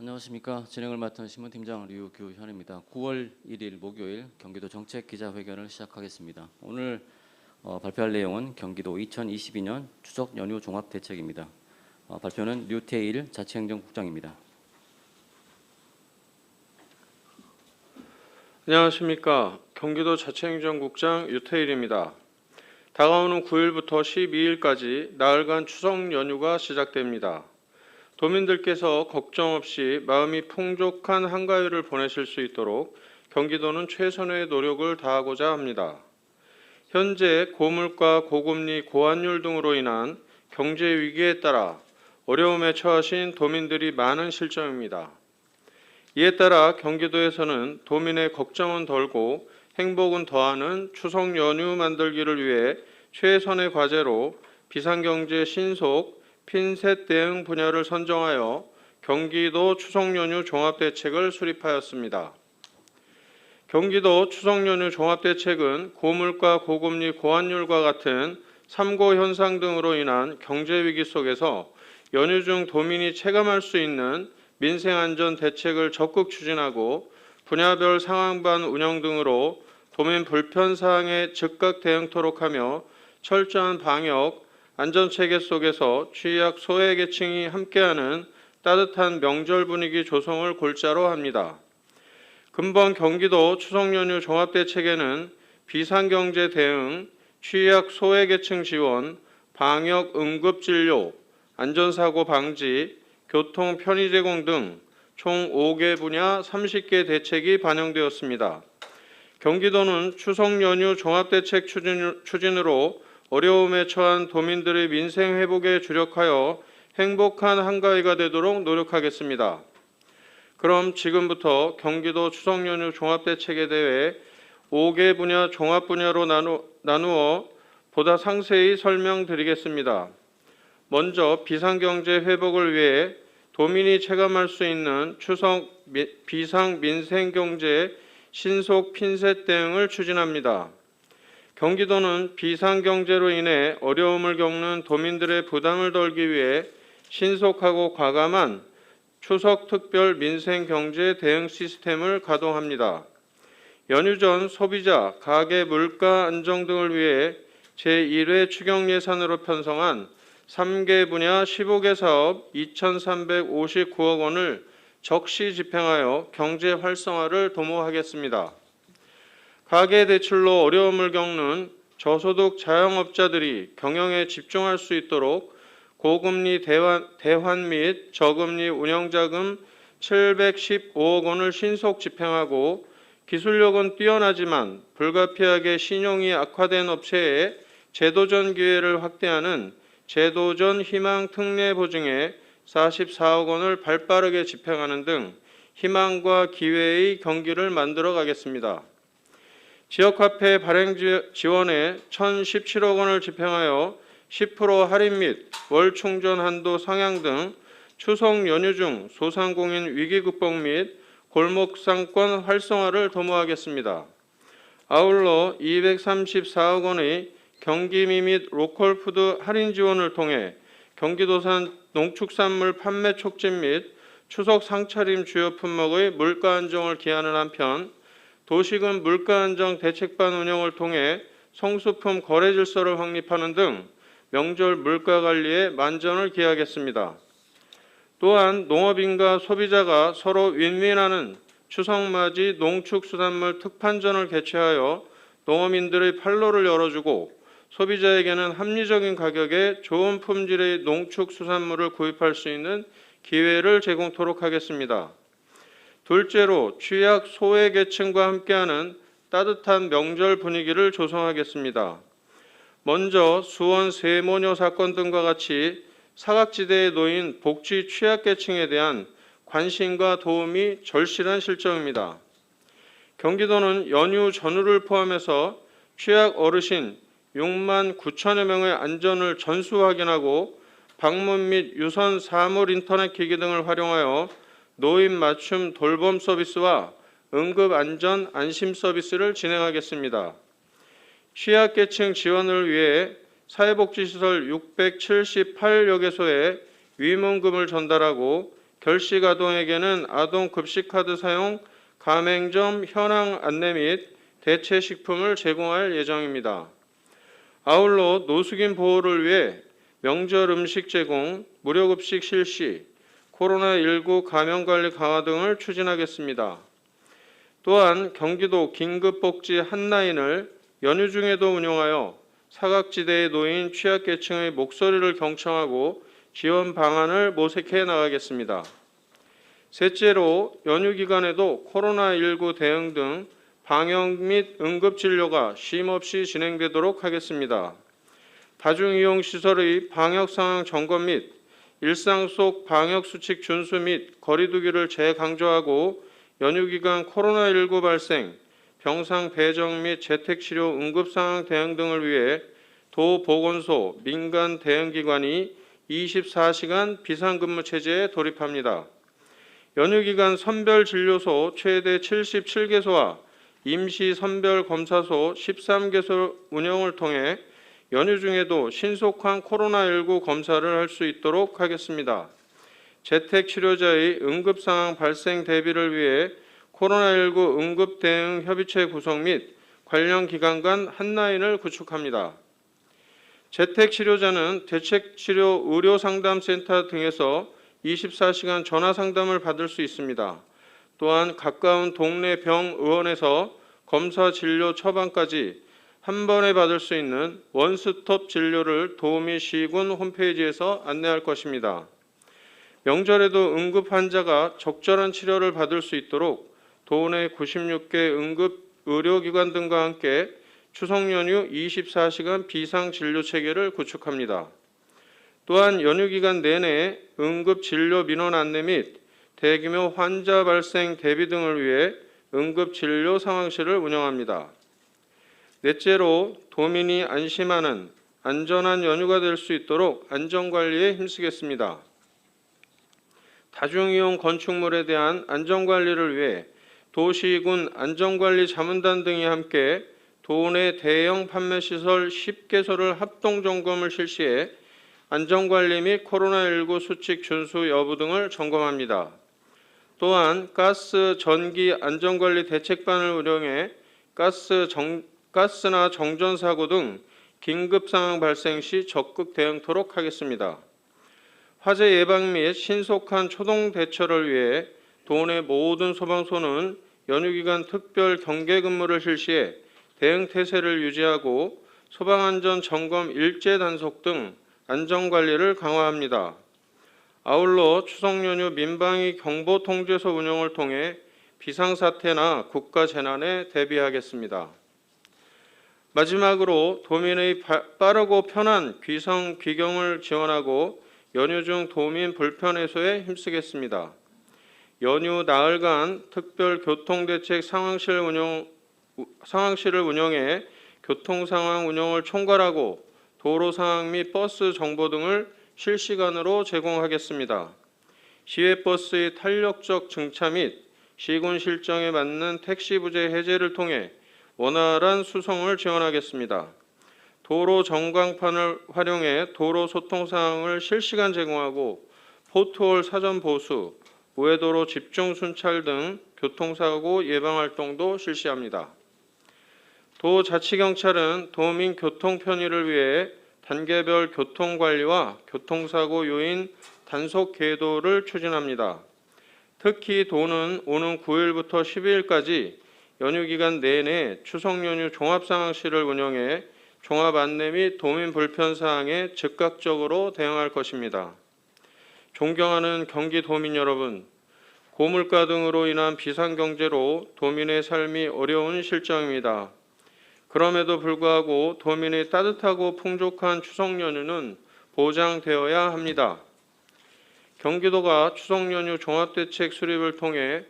안녕하십니까. 진행을 맡은 신문팀장 류규현입니다. 9월 1일 목요일 경기도 정책 기자회견을 시작하겠습니다. 오늘 어, 발표할 내용은 경기도 2022년 추석 연휴 종합 대책입니다. 어, 발표는 류태일 자치행정국장입니다. 안녕하십니까. 경기도 자치행정국장 유태일입니다. 다가오는 9일부터 12일까지 나흘간 추석 연휴가 시작됩니다. 도민들께서 걱정 없이 마음이 풍족한 한가위를 보내실 수 있도록 경기도는 최선의 노력을 다하고자 합니다. 현재 고물가, 고금리, 고환율 등으로 인한 경제 위기에 따라 어려움에 처하신 도민들이 많은 실정입니다. 이에 따라 경기도에서는 도민의 걱정은 덜고 행복은 더하는 추석 연휴 만들기를 위해 최선의 과제로 비상경제 신속, 핀셋 대응 분야를 선정하여 경기도 추석 연휴 종합대책을 수립하였습니다. 경기도 추석 연휴 종합대책은 고물가, 고금리, 고환율과 같은 삼고 현상 등으로 인한 경제 위기 속에서 연휴 중 도민이 체감할 수 있는 민생 안전 대책을 적극 추진하고 분야별 상황반 운영 등으로 도민 불편 사항에 즉각 대응토록 하며 철저한 방역 안전 체계 속에서 취약 소외계층이 함께하는 따뜻한 명절 분위기 조성을 골자로 합니다. 금번 경기도 추석 연휴 종합대책에는 비상경제 대응, 취약 소외계층 지원, 방역 응급진료, 안전사고 방지, 교통 편의 제공 등 총 5개 분야 30개 대책이 반영되었습니다. 경기도는 추석 연휴 종합대책 추진- 추진으로 어려움에 처한 도민들의 민생 회복에 주력하여 행복한 한가위가 되도록 노력하겠습니다. 그럼 지금부터 경기도 추석 연휴 종합대책에 대해 5개 분야 종합 분야로 나누, 나누어 보다 상세히 설명드리겠습니다. 먼저 비상경제 회복을 위해 도민이 체감할 수 있는 추석 미- 비상 민생경제 신속 핀셋 대응을 추진합니다. 경기도는 비상경제로 인해 어려움을 겪는 도민들의 부담을 덜기 위해 신속하고 과감한 추석 특별 민생경제 대응 시스템을 가동합니다. 연휴 전 소비자, 가계 물가 안정 등을 위해 제1회 추경 예산으로 편성한 3개 분야 15개 사업 2,359억 원을 적시 집행하여 경제 활성화를 도모하겠습니다. 가계 대출로 어려움을 겪는 저소득 자영업자들이 경영에 집중할 수 있도록 고금리 대환, 대환 및 저금리 운영자금 715억 원을 신속 집행하고 기술력은 뛰어나지만 불가피하게 신용이 악화된 업체에 제도전 기회를 확대하는 제도전 희망 특례 보증에 44억 원을 발빠르게 집행하는 등 희망과 기회의 경기를 만들어 가겠습니다. 지역화폐 발행 지- 지원에 1,017억 원을 집행하여 10% 할인 및 월 충전 한도 상향 등 추석 연휴 중 소상공인 위기 극복 및 골목 상권 활성화를 도모하겠습니다. 아울러 234억 원의 경기미 및 로컬 푸드 할인 지원을 통해 경기도산 농축산물 판매 촉진 및 추석 상차림 주요 품목의 물가 안정을 기하는 한편 도시군 물가 안정 대책반 운영을 통해 성수품 거래 질서를 확립하는 등 명절 물가 관리에 만전을 기하겠습니다. 또한 농업인과 소비자가 서로 윈윈하는 추석맞이 농축수산물 특판전을 개최하여 농어민들의 판로를 열어주고 소비자에게는 합리적인 가격에 좋은 품질의 농축수산물을 구입할 수 있는 기회를 제공토록 하겠습니다. 둘째로 취약 소외 계층과 함께하는 따뜻한 명절 분위기를 조성하겠습니다. 먼저 수원 세모녀 사건 등과 같이 사각지대에 놓인 복지 취약 계층에 대한 관심과 도움이 절실한 실정입니다. 경기도는 연휴 전후를 포함해서 취약 어르신 6만 9천여 명의 안전을 전수 확인하고 방문 및 유선 사물 인터넷 기기 등을 활용하여 노인 맞춤 돌봄 서비스와 응급 안전 안심 서비스를 진행하겠습니다. 취약계층 지원을 위해 사회복지시설 678여 개소에 위문금을 전달하고 결식 아동에게는 아동 급식 카드 사용, 가맹점 현황 안내 및 대체 식품을 제공할 예정입니다. 아울러 노숙인 보호를 위해 명절 음식 제공, 무료 급식 실시, 코로나19 감염 관리 강화 등을 추진하겠습니다. 또한 경기도 긴급복지 한라인을 연휴 중에도 운영하여 사각지대에 놓인 취약계층의 목소리를 경청하고 지원 방안을 모색해 나가겠습니다. 셋째로 연휴 기간에도 코로나19 대응 등 방역 및 응급 진료가 쉼없이 진행되도록 하겠습니다. 다중이용 시설의 방역 상황 점검 및 일상 속 방역 수칙 준수 및 거리두기를 재강조하고 연휴 기간 코로나19 발생, 병상 배정 및 재택 치료 응급 상황 대응 등을 위해 도 보건소 민간 대응 기관이 24시간 비상근무 체제에 돌입합니다. 연휴 기간 선별 진료소 최대 77개소와 임시 선별 검사소 13개소 운영을 통해 연휴 중에도 신속한 코로나19 검사를 할 수 있도록 하겠습니다. 재택 치료자의 응급 상황 발생 대비를 위해 코로나19 응급 대응 협의체 구성 및 관련 기관 간 한라인을 구축합니다. 재택 치료자는 대책 치료 의료 상담 센터 등에서 24시간 전화 상담을 받을 수 있습니다. 또한 가까운 동네 병 의원에서 검사 진료 처방까지 한 번에 받을 수 있는 원스톱 진료를 도우미 시군 홈페이지에서 안내할 것입니다. 명절에도 응급 환자가 적절한 치료를 받을 수 있도록 도내 96개 응급 의료기관 등과 함께 추석 연휴 24시간 비상 진료 체계를 구축합니다. 또한 연휴 기간 내내 응급 진료 민원 안내 및 대규모 환자 발생 대비 등을 위해 응급 진료 상황실을 운영합니다. 넷째로 도민이 안심하는 안전한 연휴가 될 수 있도록 안전 관리에 힘쓰겠습니다. 다중이용 건축물에 대한 안전 관리를 위해 도시군 안전관리 자문단 등이 함께 도내 대형 판매 시설 10개소를 합동 점검을 실시해 안전관리 및 코로나19 수칙 준수 여부 등을 점검합니다. 또한 가스 전기 안전관리 대책반을 운영해 가스 정, 가스나 정전 사고 등 긴급 상황 발생 시 적극 대응토록 하겠습니다. 화재 예방 및 신속한 초동 대처를 위해 도내 모든 소방서는 연휴 기간 특별 경계 근무를 실시해 대응 태세를 유지하고 소방안전 점검 일제 단속 등 안전 관리를 강화합니다. 아울러 추석 연휴 민방위 경보 통제소 운영을 통해 비상사태나 국가 재난에 대비하겠습니다. 마지막으로 도민의 바- 빠르고 편한 귀성 귀경을 지원하고 연휴 중 도민 불편 해소에 힘쓰겠습니다. 연휴 나흘간 특별 교통대책 상황실 운영 상황실을 운영해 교통 상황 운영을 총괄하고 도로 상황 및 버스 정보 등을 실시간으로 제공하겠습니다. 시외 버스의 탄력적 증차 및 시군 실정에 맞는 택시 부재 해제를 통해 원활한 수송을 지원하겠습니다. 도로 전광판을 활용해 도로 소통 사항을 실시간 제공하고 포트홀 사전 보수, 우회도로 집중 순찰 등 교통사고 예방 활동도 실시합니다. 도 자치경찰은 도민 교통 편의를 위해 단계별 교통 관리와 교통사고 요인 단속 계도를 추진합니다. 특히 도는 오는 9일부터 12일까지 연휴 기간 내내 추석 연휴 종합 상황실을 운영해 종합 안내 및 도민 불편 사항에 즉각적으로 대응할 것입니다. 존경하는 경기 도민 여러분, 고물가 등으로 인한 비상 경제로 도민의 삶이 어려운 실정입니다. 그럼에도 불구하고 도민의 따뜻하고 풍족한 추석 연휴는 보장되어야 합니다. 경기도가 추석 연휴 종합대책 수립을 통해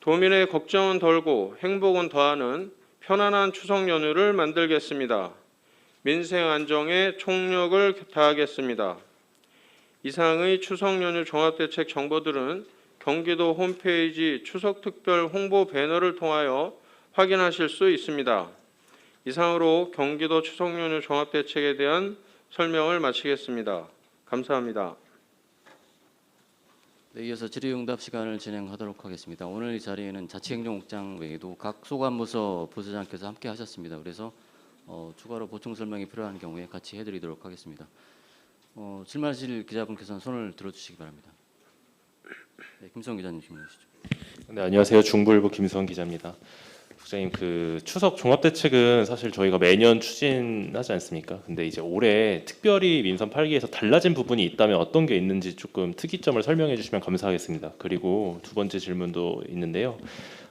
도민의 걱정은 덜고 행복은 더하는 편안한 추석 연휴를 만들겠습니다. 민생 안정에 총력을 다하겠습니다. 이상의 추석 연휴 종합대책 정보들은 경기도 홈페이지 추석 특별 홍보 배너를 통하여 확인하실 수 있습니다. 이상으로 경기도 추석 연휴 종합대책에 대한 설명을 마치겠습니다. 감사합니다. 네, 이어서 질의응답 시간을 진행하도록 하겠습니다. 오늘 이 자리에는 자치행정국장 외에도 각 소관부서 부서장께서 함께 하셨습니다. 그래서 어, 추가로 보충 설명이 필요한 경우에 같이 해드리도록 하겠습니다. 어, 질문하실 기자분께서는 손을 들어주시기 바랍니다. 네, 김성 기자님 질문해 주시죠. 네, 안녕하세요. 중부일보 김수원 기자입니다. 국장님, 그 추석 종합 대책은 사실 저희가 매년 추진하지 않습니까? 근데 이제 올해 특별히 민선 8기에서 달라진 부분이 있다면 어떤 게 있는지 조금 특이점을 설명해 주시면 감사하겠습니다. 그리고 두 번째 질문도 있는데요.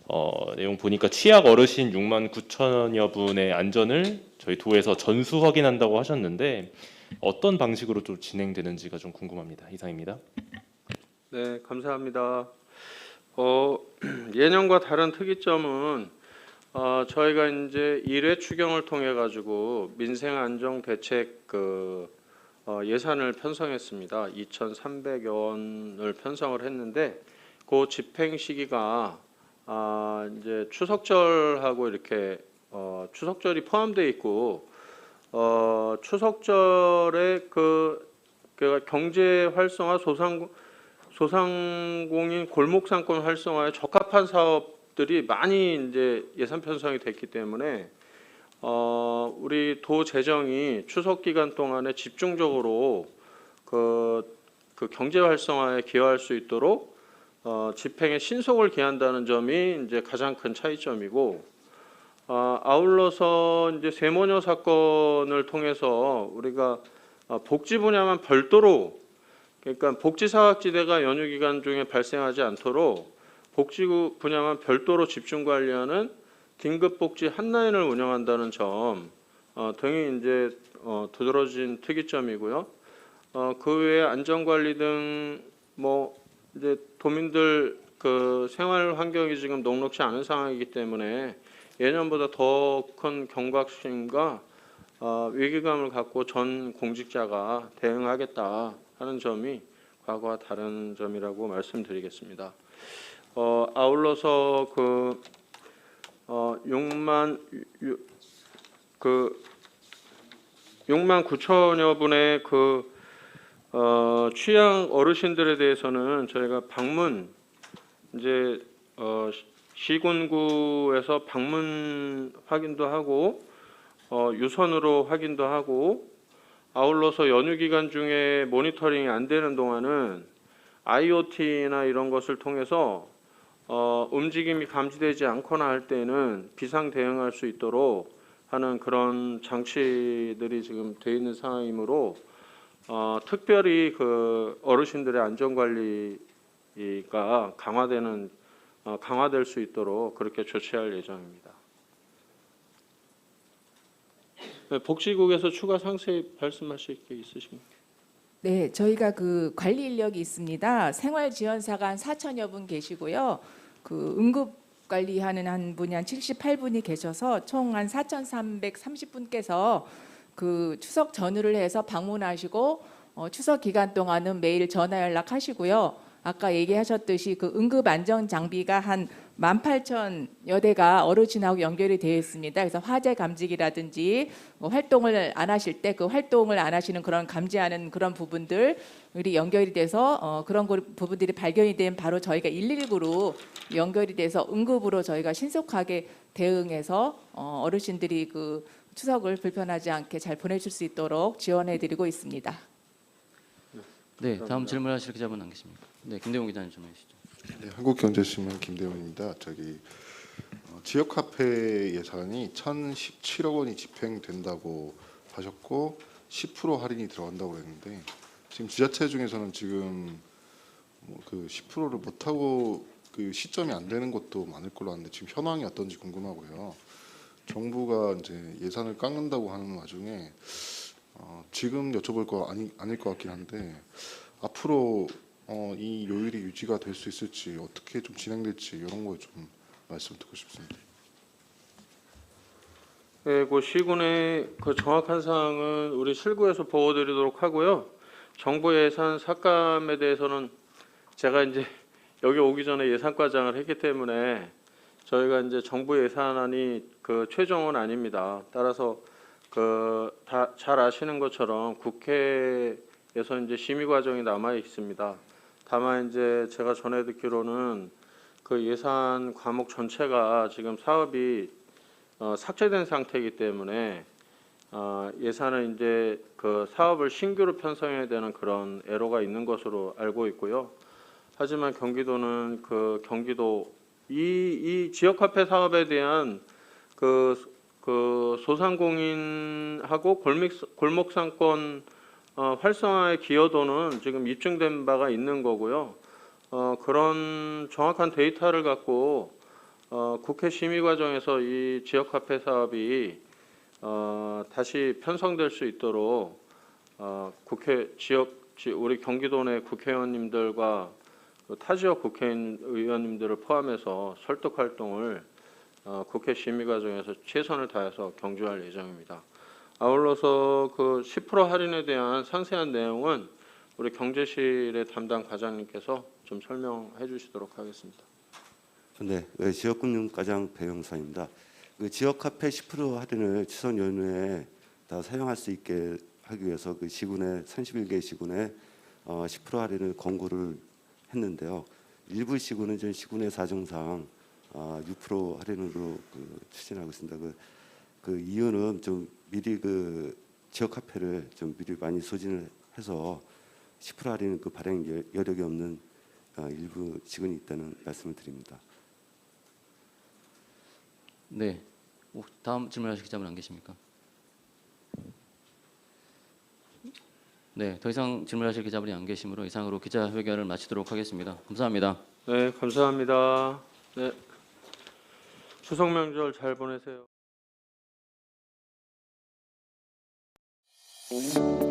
어, 내용 보니까 취약 어르신 6만 9천여 분의 안전을 저희 도에서 전수 확인한다고 하셨는데 어떤 방식으로 좀 진행되는지가 좀 궁금합니다. 이상입니다. 네, 감사합니다. 어, 예년과 다른 특이점은 어, 저희가 이제 1회 추경을 통해 가지고 민생 안정 대책 그 어, 예산을 편성했습니다. 2,300여 원을 편성을 했는데 그 집행 시기가 아, 이제 추석절하고 이렇게 어, 추석절이 포함되어 있고 어, 추석절에 그, 그 경제 활성화 소상 소상공인 골목 상권 활성화에 적합한 사업 들이 많이 이제 예산 편성이 됐기 때문에 어 우리 도 재정이 추석 기간 동안에 집중적으로 그, 그 경제 활성화에 기여할 수 있도록 어 집행에 신속을 기한다는 점이 이제 가장 큰 차이점이고 어, 아울러서 이제 세모녀 사건을 통해서 우리가 어, 복지 분야만 별도로 그러니까 복지 사각지대가 연휴 기간 중에 발생하지 않도록 복지 분야만 별도로 집중 관리하는 긴급복지 한라인을 운영한다는 점 어, 등이 이제 어, 두드러진 특이점이고요. 어, 그 외에 안전관리 등 뭐 이제 도민들 그 생활 환경이 지금 녹록지 않은 상황이기 때문에 예년보다 더 큰 경각심과 어, 위기감을 갖고 전 공직자가 대응하겠다 하는 점이 과거와 다른 점이라고 말씀드리겠습니다. 어, 아울러서 그 어, 6만 유- 그 6만 9천여 분의 그 어, 취양 어르신들에 대해서는 저희가 방문 이제 어, 시- 시군구에서 방문 확인도 하고 어, 유선으로 확인도 하고 아울러서 연휴 기간 중에 모니터링이 안 되는 동안은 IoT나 이런 것을 통해서 어, 움직임이 감지되지 않거나 할 때는 비상 대응할 수 있도록 하는 그런 장치들이 지금 돼 있는 상황이므로 어, 특별히 그 어르신들의 안전 관리가 강화되는 어, 강화될 수 있도록 그렇게 조치할 예정입니다. 네, 복지국에서 추가 상세히 말씀하실 게 있으십니까? 네, 저희가 그 관리 인력이 있습니다. 생활 지원사가 한 4천여 분 계시고요. 그 응급 관리하는 한 분이 한 78분이 계셔서 총 한 4,330분께서 그 추석 전후를 해서 방문하시고 어, 추석 기간 동안은 매일 전화 연락하시고요. 아까 얘기하셨듯이 그 응급 안전 장비가 한 18,000여 대가 어르신하고 연결이 되어 있습니다. 그래서 화재 감지기라든지 뭐 활동을 안 하실 때 그 활동을 안 하시는 그런 감지하는 그런 부분들 우리 연결이 돼서 어, 그런 거- 부분들이 발견이 되면 바로 저희가 119로 연결이 돼서 응급으로 저희가 신속하게 대응해서 어, 어르신들이 그 추석을 불편하지 않게 잘 보내실 수 있도록 지원해드리고 있습니다. 네, 다음 감사합니다. 질문하실 기자분 안 계십니까? 네, 김대웅 기자님 질문해 주시죠. 네, 한국경제신문 김대원입니다. 저기 어, 지역 카페 예산이 1,017억 원이 집행된다고 하셨고 10% 할인이 들어간다고 그랬는데 지금 지자체 중에서는 지금 뭐 그 10%를 못 하고 그 시점이 안 되는 곳도 많을 걸로 아는데 지금 현황이 어떤지 궁금하고요. 정부가 이제 예산을 깎는다고 하는 와중에 어, 지금 여쭤볼 거 아니 아닐 것 같긴 한데 앞으로 어, 이 요율이 유지가 될 수 있을지 어떻게 좀 진행될지 이런 거 좀 말씀 듣고 싶습니다. 네, 그 시군의 그 정확한 사항은 우리 실구에서 보고드리도록 하고요. 정부 예산 삭감에 대해서는 제가 이제 여기 오기 전에 예산과장을 했기 때문에 저희가 이제 정부 예산안이 그 최종은 아닙니다. 따라서 그 다 잘 아시는 것처럼 국회에서 이제 심의 과정이 남아 있습니다. 다만 이제 제가 전해 듣기로는 그 예산 과목 전체가 지금 사업이 어, 삭제된 상태이기 때문에 어, 예산을 이제 그 사업을 신규로 편성해야 되는 그런 애로가 있는 것으로 알고 있고요. 하지만 경기도는 그 경기도 이, 이 지역 화폐 사업에 대한 그, 그 소상공인하고 골목, 골목 상권 어, 활성화의 기여도는 지금 입증된 바가 있는 거고요. 어, 그런 정확한 데이터를 갖고 어, 국회 심의 과정에서 이 지역 화폐 사업이 어, 다시 편성될 수 있도록 어, 국회 지역 지- 우리 경기도 내 국회의원님들과 그타 지역 국회의원님들을 포함해서 설득 활동을 어, 국회 심의 과정에서 최선을 다해서 경주할 예정입니다. 아울러서 그 10% 할인에 대한 상세한 내용은 우리 경제실의 담당 과장님께서 좀 설명해 주시도록 하겠습니다. 네, 네, 지역금융과장 배영선입니다. 그 지역 카페 10% 할인을 추석 연휴에 다 사용할 수 있게 하기 위해서 그 시군에 31개 시군에 어, 10% 할인을 권고를 했는데요. 일부 시군은 전 시군의 사정상 어, 6% 할인으로 그 추진하고 있습니다. 그, 그 이유는 좀 미리 그 지역 카페를 좀 미리 많이 소진을 해서 10% 할인 그 발행 여- 여력이 없는 어, 일부 시군이 있다는 말씀을 드립니다. 네. 혹- 다음 질문하실 기자분 안 계십니까? 네, 더 이상 질문하실 기자분이 안 계시므로 이상으로 기자회견을 마치도록 하겠습니다. 감사합니다. 네, 감사합니다. 네. 추석 명절 잘 보내세요. Mm-hmm.